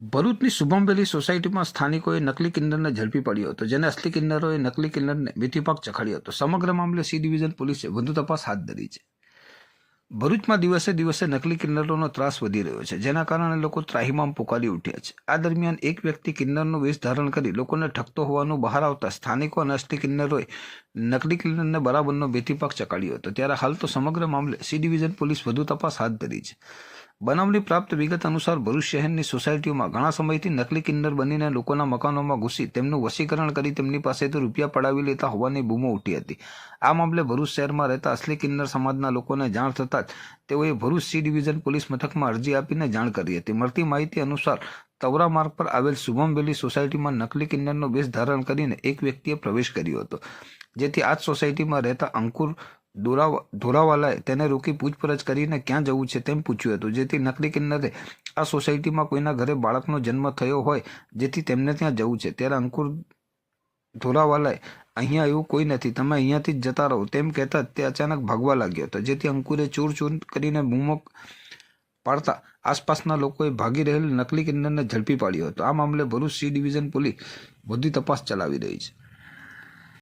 ભરૂચની શુભમવેલી સોસાયટીમાં સ્થાનિકોએ નકલી કિન્નરને ઝડપી પડ્યો હતો, જેને અસલી કિન્નરોએ નકલી કિન્નરને મેથીપાક ચખાડ્યો હતો. સમગ્ર મામલે સી ડિવિઝન પોલીસે વધુ તપાસ હાથ ધરી છે. ભરૂચમાં દિવસે દિવસે નકલી કિન્નરોનો ત્રાસ વધી રહ્યો છે, જેના કારણે લોકો ત્રાહિમામ પોકારી ઉઠ્યા છે. આ દરમિયાન એક વ્યક્તિ કિન્નરનો વેશ ધારણ કરી લોકોને ઠગતો હોવાનું બહાર આવતા સ્થાનિકો અને અસલી કિન્નરોએ નકલી કિન્નરને બરાબરનો બેથીપાક ચકાડ્યો હતો. ત્યારે હાલ તો સમગ્ર મામલે સી ડિવિઝન પોલીસ વધુ તપાસ હાથ ધરી છે. બનાવની પ્રાપ્ત વિગત અનુસાર ભરૂચ શહેરની સોસાયટીઓમાં ઘણા સમયથી નકલી કિન્નર બનીને લોકોના મકાનોમાં ઘૂસી તેમનું વશીકરણ કરી તેમની પાસેથી રૂપિયા પડાવી લેતા હોવાની બૂમો ઉઠી હતી. આ મામલે ભરૂચ શહેરમાં રહેતા અસલી કિન્નર સમાજના લોકોને જાણ થતાં જ તેઓએ ભરૂચ સી ડિવિઝન પોલીસ મથકમાં અરજી આપીને જાણ કરી હતી. મળતી માહિતી અનુસાર તવરા માર્ગ પર આવેલ શુભમ વેલી સોસાયટીમાં નકલી કિન્નરનો બેસ ધારણ કરીને એક વ્યક્તિએ પ્રવેશ કર્યો હતો, જેથી આ જ સોસાયટીમાં રહેતા અંકુર દોરા ધોરાવાલાએ તેને રોકી પૂછપરછ કરીને ક્યાં જવું છે તેમ પૂછ્યું હતું. જેથી નકલી કિન્નરે આ સોસાયટીમાં કોઈના ઘરે બાળકનો જન્મ થયો હોય, જેથી તેમને ત્યાં જવું છે. ત્યારે અંકુર ધોરાવાલાએ, અહીંયા એવું કોઈ નથી. તમે અહીંયાથી જ જતા રહો. તેમ કહેતા તે અચાનક ભાગવા લાગ્યો હતો. જેથી અંકુરે ચૂર ચૂર કરીને બૂમો પાડતા આસપાસના લોકોએ ભાગી રહેલ નકલી કિન્નરને ઝડપી પાડ્યો હતો. આ મામલે ભરૂચ સી ડિવિઝન પોલીસ વધુ તપાસ ચલાવી રહી છે.